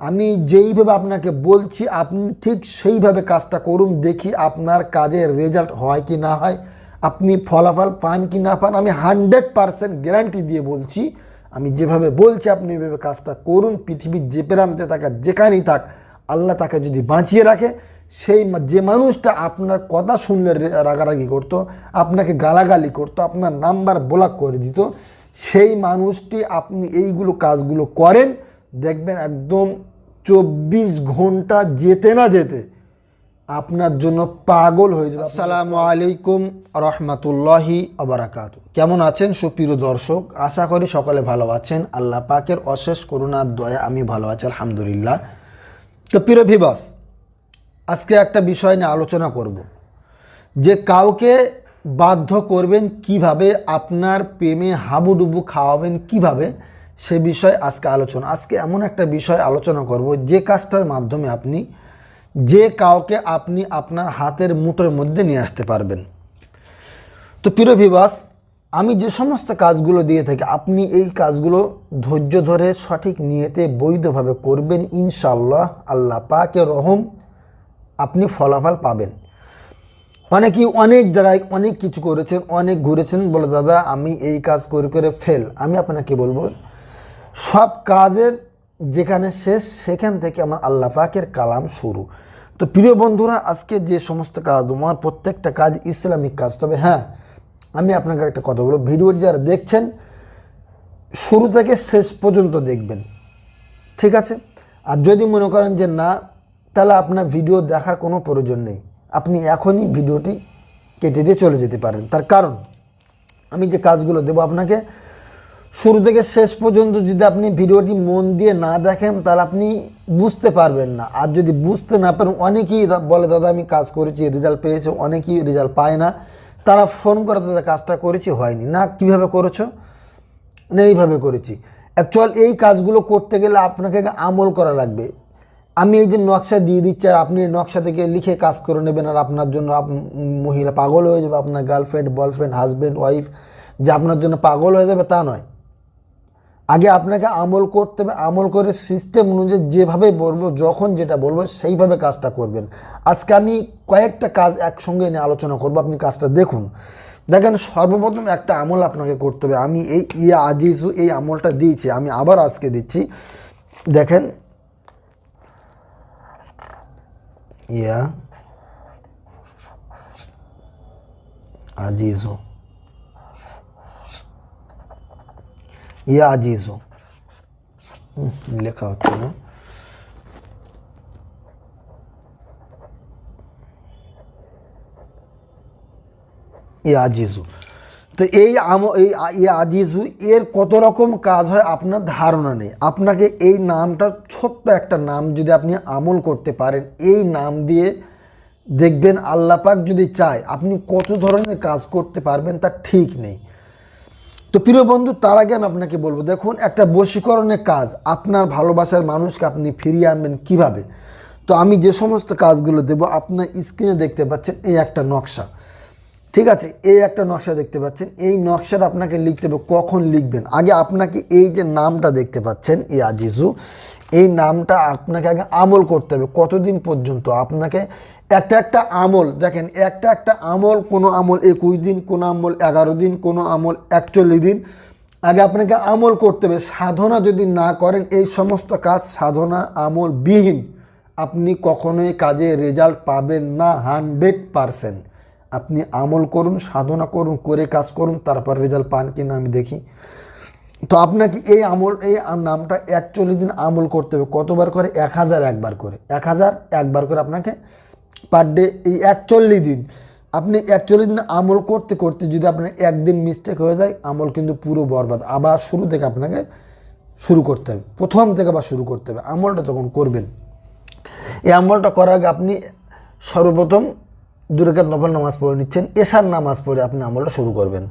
আমি যেইভাবে আপনাকে বলছি, আপনি ঠিক সেইভাবে কাজটা করুন, দেখি আপনার কাজের রেজাল্ট হয় কি না হয়। আপনি ফলাফল পান কি না পান, আমি হান্ড্রেড পারসেন্ট গ্যারান্টি দিয়ে বলছি। আমি যেভাবে বলছি, আপনি ওইভাবে কাজটা করুন। পৃথিবীর যে প্রান্তে থাকা যেখানেই থাক, আল্লাহ তাকে যদি বাঁচিয়ে রাখে, সেই যে মানুষটা আপনার কথা শুনলে রাগারাগি করতো, আপনাকে গালাগালি করতো, আপনার নাম্বার ব্লক করে দিত, সেই মানুষটি আপনি এইগুলো কাজগুলো করেন। দেখবেন একদম চব্বিশ ঘণ্টা যেতে না যেতে আপনার জন্য পাগল হয়ে যাবে। আসসালামু আলাইকুম রহমতুল্লাহি আবরাকাত। কেমন আছেন সুপ্রিয় দর্শক? আশা করি সকলে ভালো আছেন। আল্লাহ পাকের অশেষ করুণার দয়া আমি ভালো আছি, আলহামদুলিল্লাহ। তো প্রিয় ভিবাস আজকে একটা বিষয় নিয়ে আলোচনা করব। যে কাউকে বাধ্য করবেন কীভাবে আপনার প্রেমে হাবুডুবু খাওয়াবেন, কীভাবে সে বিষয়ে আজকে আলোচনা। আজকে এমন একটা বিষয় আলোচনা করব, যে কাজটার মাধ্যমে আপনি যে কাউকে আপনি আপনার হাতের মুঠোর মধ্যে নিয়ে আসতে পারবেন। তো প্রিয় ভিবাস আমি যে সমস্ত কাজগুলো দিয়ে থাকি, আপনি এই কাজগুলো ধৈর্য ধরে সঠিক নিয়েতে বৈধভাবে করবেন ইনশাল্লাহ আল্লাহ পাকে রহম আপনি ফলাফল পাবেন। অনেকেই অনেক জায়গায় অনেক কিছু করেছেন, অনেক ঘুরেছেন, বলে, দাদা, আমি এই কাজ করে করে ফেল আমি আপনাকে বলব সব কাজের যেখানে শেষ, সেখান থেকে আমার আল্লাহ পাকের কালাম শুরু। তো প্রিয় বন্ধুরা, আজকে যে সমস্ত কাজ, তোমার প্রত্যেকটা কাজ ইসলামিক কাজ। তবে হ্যাঁ আমি আপনাকে একটা কথা বলব। ভিডিওটি যারা দেখছেন, শুরু থেকে শেষ পর্যন্ত দেখবেন। ঠিক আছে? আর যদি মনে করেন যে না, তাহলে আপনার ভিডিও দেখার কোনো প্রয়োজন নেই। আপনি এখনই ভিডিওটি কেটে দিয়ে চলে যেতে পারেন। তার কারণ, আমি যে কাজগুলো দেবো আপনাকে শুরু থেকে শেষ পর্যন্ত যদি আপনি ভিডিওটি মন দিয়ে না দেখেন, তাহলে আপনি বুঝতে পারবেন না। আর যদি বুঝতে না পারেন, অনেকেই বলে, দাদা, আমি কাজ করেছি রেজাল্ট পেয়েছে। অনেকেই রেজাল্ট পায় না। তারা ফোন করে, দাদা, কাজটা করেছি, হয়নি। না, কীভাবে করেছ? না, এইভাবে করেছি। অ্যাকচুয়াল এই কাজগুলো করতে গেলে আপনাকে আমল করা লাগবে। আমি এই যে নকশা দিয়ে দিচ্ছি, আর আপনি নকশা থেকে লিখে কাজ করে নেবেন, আর আপনার জন্য মহিলা পাগল হয়ে যাবে, আপনার গার্লফ্রেন্ড বয়ফ্রেন্ড হাজব্যান্ড ওয়াইফ যে আপনার জন্য পাগল হয়ে যাবে, তা নয়। আগে আপনাকে আমল করতে হবে, আমল করে সিস্টেম অনুযায়ী যেভাবে বলব, যখন যেটা বলব সেইভাবে কাজটা করবেন। আজকে আমি কয়েকটা কাজ একসঙ্গে নিয়ে আলোচনা করব, আপনি কাজটা দেখুন। দেখেন, সর্বপ্রথম একটা আমল আপনাকে করতে হবে। আমি এই ইয়া আজিজু এই আমলটা দিয়েছি, আমি আবার আজকে দিচ্ছি। দেখেন, ইয়া আজিজু। ইয়া লেখা হচ্ছে না ইয়া তো এই আম এই আজিজু এর কত রকম কাজ হয় আপনার ধারণা নেই আপনাকে এই নামটা ছোট্ট একটা নাম যদি আপনি আমল করতে পারেন, এই নাম দিয়ে দেখবেন আল্লাপাক যদি চায়, আপনি কত ধরনের কাজ করতে পারবেন তার ঠিক নেই। তো প্রিয় বন্ধু, তার আগে আমি আপনাকে বলব, দেখুন, একটা বশীকরণের কাজ, আপনার ভালোবাসার মানুষকে আপনি ফিরিয়ে আনবেন কীভাবে? তো আমি যে সমস্ত কাজগুলো দেব, আপনার স্ক্রিনে দেখতে পাচ্ছেন এই একটা নকশা। ঠিক আছে, এই একটা নকশা দেখতে পাচ্ছেন। এই নকশাটা আপনাকে লিখতে হবে, কখন লিখবেন? আগে আপনাকে এই যে নামটা দেখতে পাচ্ছেন এই আজিজু, এই নামটা আপনাকে আগে আমল করতে হবে, কতদিন পর্যন্ত? আপনাকে একটা একটা আমল, দেখেন, একটা একটা আমল, কোনো আমল একুশ দিন, কোনো আমল এগারো দিন, কোনো আমল একচল্লিশ দিন। আগে আপনাকে আমল করতে হবে। সাধনা যদি না করেন, এই সমস্ত কাজ সাধনা আমল বিহীন আপনি কখনোই কাজে রেজাল্ট পাবেন না, হান্ড্রেড পারসেন্ট। আপনি আমল করুন, সাধনা করুন, করে কাজ করুন, তারপর রেজাল্ট পান কি না আমি দেখি। তো আপনাকে এই আমল, এই নামটা একচল্লিশ দিন আমল করতে হবে। কতবার করে? এক হাজার একবার করে। এক হাজার একবার করে আপনাকে পার ডে এই একচল্লিশ দিন। আপনি একচল্লিশ দিন আমল করতে করতে যদি আপনার একদিন মিস্টেক হয়ে যায়, আমল কিন্তু পুরো বরবাদ। আবার শুরু থেকে আপনাকে শুরু করতে হবে। প্রথম থেকে আবার শুরু করতে হবে। আমলটা তখন করবেন। এই আমলটা করার আগে আপনি সর্বপ্রথম দুরেকাত নফল নামাজ পড়ে নিচ্ছেন। এশার নামাজ পড়ে আপনি আমলটা শুরু করবেন।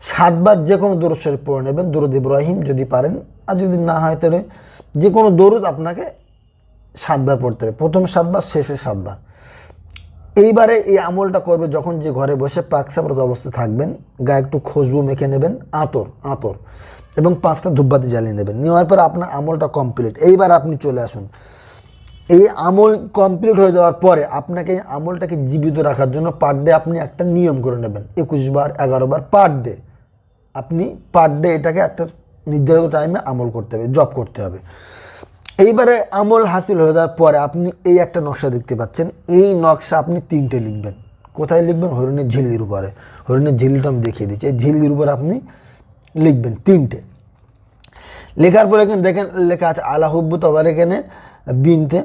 সাতবার যে কোনো দরুদ শরীফ পড়ে নেবেন। দরুদ ইব্রাহিম যদি পারেন। আর যদি না হয় তাহলে যে কোনো দরুদ আপনাকে সাতবার পড়তে হবে। প্রথম সাতবার, শেষে সাতবার। এইবারে এই আমলটা করবে যখন যে ঘরে বসে পাকসামরত অবস্থায় থাকবেন, গায়ে একটু খুশবু মেখে নেবেন, আতর আতর এবং পাঁচটা ধূপবাতি জ্বালিয়ে নেবেন। নেওয়ার পর আপনার আমলটা কমপ্লিট এইবার আপনি চলে আসুন। এই আমল কমপ্লিট হয়ে যাওয়ার পরে আপনাকে এই আমলটাকে জীবিত রাখার জন্য পার ডে আপনি একটা নিয়ম করে নেবেন। একুশ বার, এগারো বার পার ডে আপনি পার ডে এটাকে একটা নির্ধারিত টাইমে আমল করতে হবে জব করতে হবে। এইবারে আমল হাসিল হয়ে যাওয়ার পরে আপনি এই একটা নকশা দেখতে পাচ্ছেন। এই নকশা আপনি তিনটে লিখবেন। কোথায় লিখবেন? হরিণের ঝিল্লির উপরে। হরিণের ঝিল্লিটা আমি দেখিয়ে দিচ্ছি। এই ঝিল্লির উপরে আপনি লিখবেন তিনটে। লেখার পরে এখানে দেখেন লেখা আছে, আলা হুব্বু তবার এখানে বিনতে।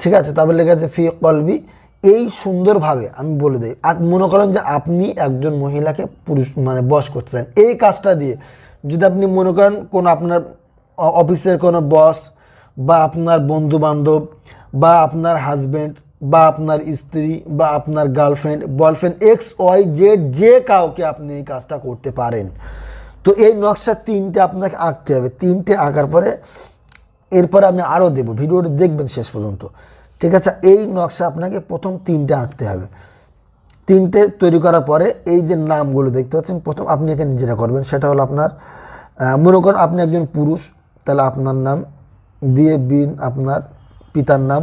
ঠিক আছে, তারপর লেখা আছে, ফি কলবি। এই সুন্দরভাবে আমি বলে দিই মনে করেন যে আপনি একজন মহিলাকে পুরুষ মানে বস করতেছেন। এই কাজটা দিয়ে যদি আপনি মনে করেন কোনো আপনার অফিসের কোনো বস বা আপনার বন্ধু বান্ধব বা আপনার হাজব্যান্ড বা আপনার স্ত্রী, বা আপনার girlfriend boyfriend X Y Z যে কাউকে আপনি এই কাজটা করতে পারেন। তো এই নকশা তিনটে আপনাকে আঁকতে হবে। তিনটে আঁকার পরে এরপরে আমি আরও দেবো। ভিডিওটি দেখবেন শেষ পর্যন্ত। ঠিক আছে? এই নকশা আপনাকে প্রথম তিনটে আঁকতে হবে। তিনটে তৈরি করার পরে এই যে নামগুলো দেখতে পাচ্ছেন, প্রথম আপনি এখানে যেটা করবেন সেটা হলো আপনার মনে করেন আপনি একজন পুরুষ, তাহলে আপনার নাম দিয়ে বিন আপনার পিতার নাম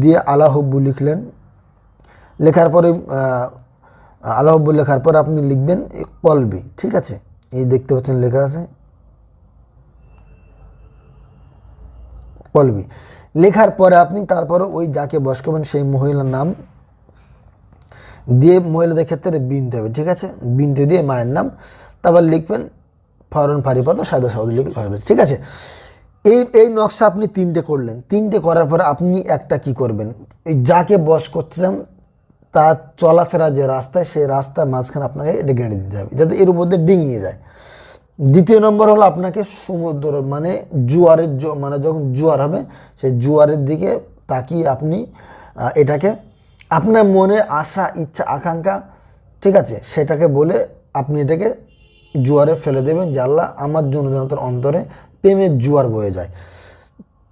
দিয়ে আলাহব্বু লিখলেন। লেখার পরে আলাহব্বু লেখার পরে আপনি লিখবেন কলবি, ঠিক আছে? এই দেখতে পাচ্ছেন লেখা আছে। কলবি। লেখার পরে আপনি তারপরে ওই যাকে বস করবেন সেই মহিলার নাম দিয়ে মহিলাদের ক্ষেত্রে বিনতে হবে ঠিক আছে? বিনতে দিয়ে মায়ের নাম। তারপর লিখবেন ফরন ফারিপাত সাদা সাউদ লিখলে ঠিক আছে? এই এই নকশা আপনি তিনটে করলেন। তিনটে করার পরে আপনি একটা কি করবেন? এই যাকে বস করতে চান তার চলাফেরা যে রাস্তায়, সেই রাস্তার মাঝখানে আপনাকে এটা গেঁড়ে দিতে হবে, যাতে এর মধ্যে ডিঙিয়ে যায়। দ্বিতীয় নম্বর হলো আপনাকে সমুদ্র মানে জোয়ারের মানে যখন জোয়ার হবে, সেই জোয়ারের দিকে তাকিয়ে আপনি এটাকে আপনার মনে আশা, ইচ্ছা, আকাঙ্ক্ষা, ঠিক আছে, সেটাকে বলে আপনি এটাকে জোয়ারে ফেলে দেবেন যে আল্লাহ আমার জন্য যেন তোর অন্তরে প্রেমের জোয়ার বয়ে যায়।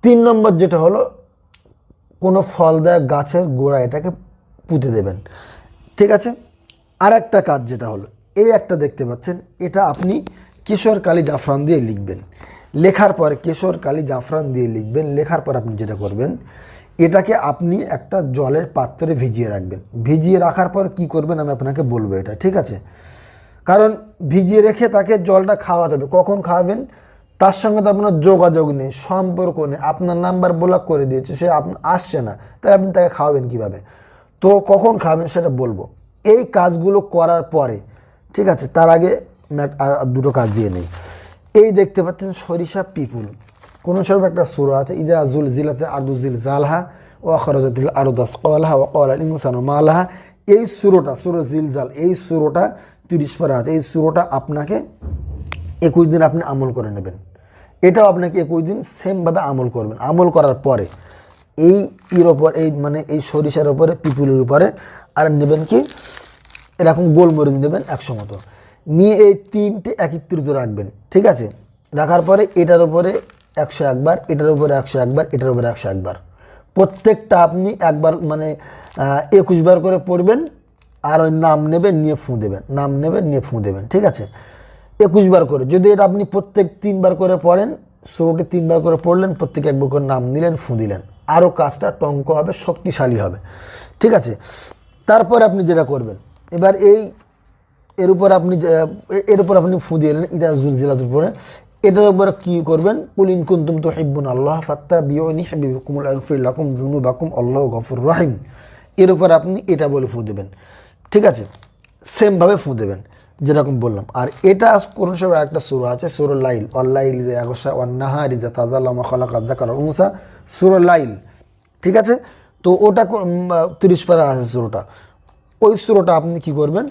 তিন নম্বর যেটা হলো, কোনো ফল দেয় গাছের গোড়া এটাকে পুঁতে দেবেন। ঠিক আছে? আর একটা কাজ যেটা হলো, এই একটা দেখতে পাচ্ছেন, এটা আপনি কিশোর কালী জাফরান দিয়ে লিখবেন। লেখার পরে কিশোর কালী জাফরান দিয়ে লিখবেন, লেখার পর আপনি যেটা করবেন, এটাকে আপনি একটা জলের পাত্রে ভিজিয়ে রাখবেন। ভিজিয়ে রাখার পর কি করবেন আমি আপনাকে বলব এটা, ঠিক আছে? কারণ ভিজিয়ে রেখে তাকে জলটা খাওয়াতে হবে। কখন খাওয়াবেন? তার সঙ্গে তো আপনার যোগাযোগ নেই, সম্পর্ক নেই, আপনার নাম্বার ব্লক করে দিয়েছে, সে আপনার আসছে না। তাহলে আপনি তাকে খাওয়াবেন কীভাবে? তো কখন খাওয়াবেন সেটা বলব। এই কাজগুলো করার পরে, ঠিক আছে, তার আগে আর দুটো কাজ দিয়ে নেই। এই দেখতে পাচ্ছেন সরিষা পিপুল। কোনো সব একটা সুরা আছে, ইজা জুল জিলাতে আর্দু জিল জালহা ও খরজাতিল আরও দশ কলহা ও কল ইনসান মালাহা। এই সুরোটা, সুরো জিলজাল, এই সুরোটা তিরিশ পারা আছে। এই সুরোটা আপনাকে একুশ দিন আপনি আমল করে নেবেন। এটাও আপনাকে একুশ দিন সেমভাবে আমল করবেন। আমল করার পরে এই ইর ওপর, এই মানে এই সরিষার উপরে পিপুলের উপরে, আর নেবেন কি? এরকম গোলমরিচ নেবেন একশো মতো। নিয়ে এই তিনটে একত্রিত রাখবেন, ঠিক আছে? রাখার পরে এটার উপরে একশো একবার, এটার উপরে একশো একবার, এটার উপরে একশো একবার। প্রত্যেকটা আপনি একবার মানে একুশ বার করে পড়বেন। আর ওই নাম নেবেন, নিয়ে ফুঁ দেবেন। নাম নেবেন, নিয়ে ফুঁ দেবেন, ঠিক আছে? একুশ বার করে। যদি এটা আপনি প্রত্যেক তিনবার করে পড়েন ষোলোটি তিনবার করে পড়লেন, প্রত্যেকে একবার করে নাম নিলেন, ফুঁ দিলেন। আরও কাজটা টঙ্ক হবে, শক্তিশালী হবে। ঠিক আছে? তারপর আপনি যেটা করবেন, এবার এই, এর উপর আপনি এর উপর আপনি ফু দিয়ে এলেন ইদা জুলজিলার উপরে এটার উপরে কী করবেন? কুলিন কুন্তুম তো হিব্বুন আল্লাহ ফাত্তা বিয়নি হাবিবকুমুল আগফির লাকুম জুনু বাকুম আল্লাহ গফুর রাহিম। এর উপর আপনি এটা বলে ফু দেবেন। ঠিক আছে? সেমভাবে ফু দেবেন, যেরকম বললাম। আর এটা কোন সময় একটা সুর আছে, সুর লাইল। অল্লাইল আগসা ওয়ান্নাহা রিজা তাজাল্লামা খলাক আজ্জাকার উনসা। সুর লাইল। ঠিক আছে? তো ওটা তিরিশ পারা আছে সুরোটা। ওই সুরোটা আপনি কি করবেন?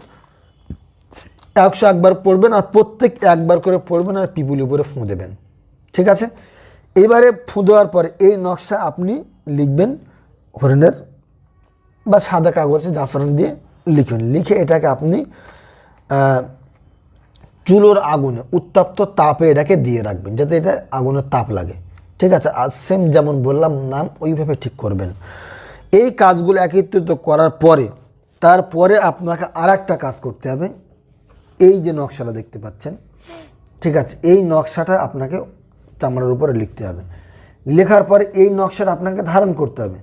একশো একবার পড়বেন আর প্রত্যেক একবার করে পড়বেন আর পিপুলি উপরে ফুঁ দেবেন। ঠিক আছে? এবারে ফুঁ দেওয়ার পরে এই নকশা আপনি লিখবেন হরিণের বা সাদা কাগজে জাফরান দিয়ে। লিখবেন লিখে এটাকে আপনি চুলোর আগুনে উত্তপ্ত তাপে এটাকে দিয়ে রাখবেন, যাতে এটা আগুনের তাপ লাগে। ঠিক আছে? আর সেম যেমন বললাম, নাম ওইভাবে ঠিক করবেন। এই কাজগুলো একত্রিত করার পরে, তারপরে আপনাকে আর একটা কাজ করতে হবে। এই যে নকশাটা দেখতে পাচ্ছেন, ঠিক আছে? এই নকশাটা আপনাকে চামড়ার উপরে লিখতে হবে। লেখার পরে এই নকশাটা আপনাকে ধারণ করতে হবে।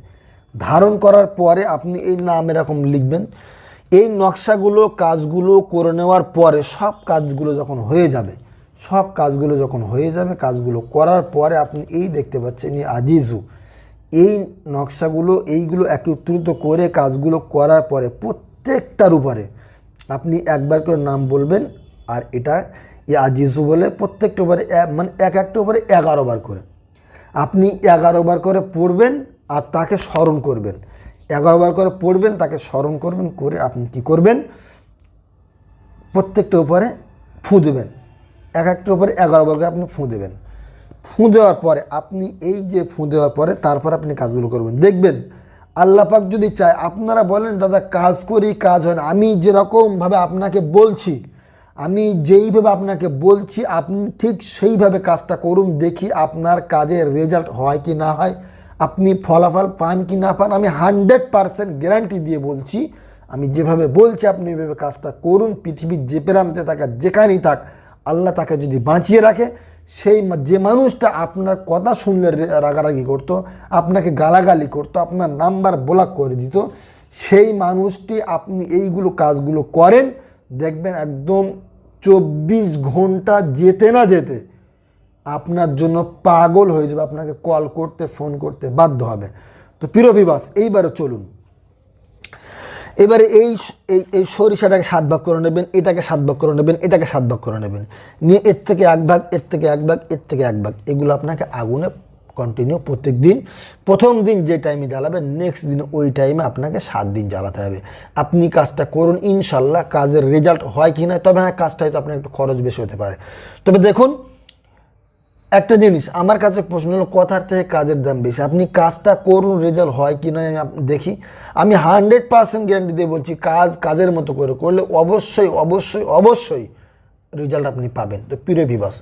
ধারণ করার পরে আপনি এই নাম এরকম লিখবেন এই নকশাগুলো, কাজগুলো করে নেওয়ার পরে সব কাজগুলো যখন হয়ে যাবে, সব কাজগুলো যখন হয়ে যাবে, কাজগুলো করার পরে আপনি এই দেখতে পাচ্ছেন এই আজিজু। এই নকশাগুলো, এইগুলো একত্রিত করে কাজগুলো করার পরে প্রত্যেকটার উপরে আপনি একবার করে নাম বলবেন আর এটা এই আজিজু বলে প্রত্যেকটা উপরে মানে এক একটা উপরে এগারো বার করে। আপনি এগারো বার করে পড়বেন আর তাকে স্মরণ করবেন। বার করে পড়বেন, তাকে স্মরণ করবেন, করে আপনি কি করবেন? প্রত্যেকটা উপরে ফুঁ দেবেন। এক একটা উপরে বার করে আপনি ফুঁ দেবেন। ফুঁ দেওয়ার পরে আপনি এই যে ফুঁ দেওয়ার পরে তারপর আপনি কাজগুলো করবেন। দেখবেন, আল্লাহ পাক যদি চায়, আপনারা বলেন, দাদা, কাজ করি, কাজ হয় না। আমি যেরকমভাবে আপনাকে বলছি, আমি যেইভাবে আপনাকে বলছি, আপনি ঠিক সেইভাবে কাজটা করুন, দেখি আপনার কাজের রেজাল্ট হয় কি না হয়। আপনি ফলাফল পান কি না পান, আমি হান্ড্রেড পারসেন্ট গ্যারান্টি দিয়ে বলছি। আমি যেভাবে বলছি, আপনি ওইভাবে কাজটা করুন। পৃথিবীর যে প্রান্তে থাকা যেখানেই থাক, আল্লাহ তাকে যদি বাঁচিয়ে রাখে, সেই যে মানুষটা আপনার কথা শুনলে রাগারাগি করতো, আপনাকে গালাগালি করতো, আপনার নাম্বার ব্লক করে দিত, সেই মানুষটি আপনি এইগুলো কাজগুলো করেন, দেখবেন একদম চব্বিশ ঘণ্টা যেতে না যেতে আপনার জন্য পাগল হয়ে যাবে, আপনাকে কল করতে ফোন করতে, বাধ্য হবে। তো পিরভিবাস এইবারে চলুন। এবারে এই এই এই সরিষাটাকে সাত ভাগ করে নেবেন, এটাকে সাত ভাগ করে নেবেন, এটাকে সাত ভাগ করে নেবেন। নিয়ে এর থেকে এক ভাগ, এর থেকে এক ভাগ, এর থেকে এক ভাগ, এগুলো আপনাকে আগুনে কন্টিনিউ প্রত্যেক দিন। প্রথম দিন যে টাইমে জ্বালাবেন নেক্সট দিন ওই টাইমে আপনাকে সাত দিন জ্বালাতে হবে। আপনি কাজটা করুন ইনশাল্লাহ কাজের রেজাল্ট হয় কি না, তবে হ্যাঁ কাজটা হয়তো আপনার একটু খরচ বেশি হতে পারে। তবে দেখুন একটা জিনিস, আমার কাছে প্রশ্ন হলো, কথার থেকে কাজের দাম বেশি। আপনি কাজটা করুন রেজাল্ট হয় কি আমি দেখি। আমি হান্ড্রেড পার্সেন্ট গ্যারান্টি দিয়ে বলছি, কাজ কাজের মতো করে করলে অবশ্যই অবশ্যই অবশ্যই রেজাল্ট আপনি পাবেন। তো প্রিয় বিবাস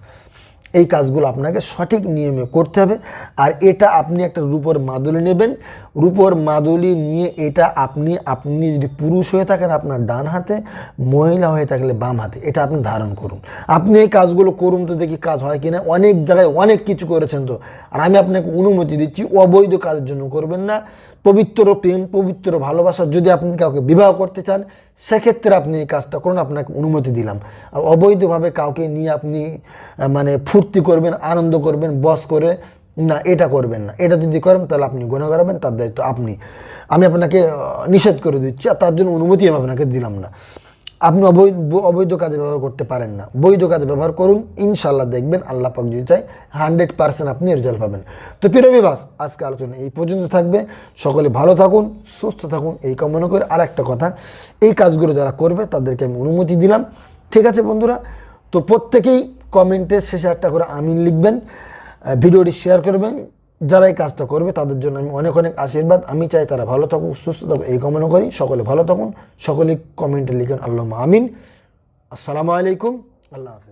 এই কাজগুলো আপনাকে সঠিক নিয়মে করতে হবে। আর এটা আপনি একটা রূপর মাদুলি নেবেন। রূপর মাদুলি নিয়ে এটা আপনি আপনি যদি পুরুষ হয়ে থাকেন আপনার ডান হাতে, মহিলা হয়ে থাকলে বাম হাতে। এটা আপনি ধারণ করুন। আপনি এই কাজগুলো করুন তো দেখি কাজ হয় কিনা। অনেক জায়গায় অনেক কিছু করেছেন তো। আর আমি আপনাকে অনুমতি দিচ্ছি, অবৈধ কাজের জন্য করবেন না। পবিত্র প্রেম, পবিত্র ভালোবাসা যদি আপনি কাউকে বিবাহ করতে চান, সেক্ষেত্রে আপনি এই কাজটা করুন, আপনাকে অনুমতি দিলাম। আর অবৈধভাবে কাউকে নিয়ে আপনি মানে ফুর্তি করবেন, আনন্দ করবেন, বস করে, না, এটা করবেন না। এটা যদি করেন, তাহলে আপনি গুণা করাবেন তার দায়িত্ব আপনি। আমি আপনাকে নিষেধ করে দিচ্ছি, আর তার জন্য অনুমতি আমি আপনাকে দিলাম না। আপনি অবৈধ অবৈধ কাজে ব্যবহার করতে পারেন না। বৈধ কাজে ব্যবহার করুন ইনশাল্লাহ দেখবেন আল্লাহ পাক যদি চাই হান্ড্রেড পার্সেন্ট আপনি রেজাল্ট পাবেন। তো পিরবি বাস আজকে আলোচনা এই পর্যন্ত থাকবে। সকলে ভালো থাকুন, সুস্থ থাকুন, এই কামনা করে আর একটা কথা। এই কাজগুলো যারা করবে, তাদেরকে আমি অনুমতি দিলাম। ঠিক আছে বন্ধুরা? তো প্রত্যেকেই কমেন্টের শেষে একটা করে আমিন লিখবেন ভিডিওটি শেয়ার করবেন। যারা এই কাজটা করবে, তাদের জন্য আমি অনেক অনেক আশীর্বাদ। আমি চাই তারা ভালো থাকুক, সুস্থ থাকুক, এই কামনা করি। সকলে ভালো থাকুন, সকলেই কমেন্টে লিখুন আল্লাহ আমিন। আসসালামু আলাইকুম, আল্লাহ হাফেজ।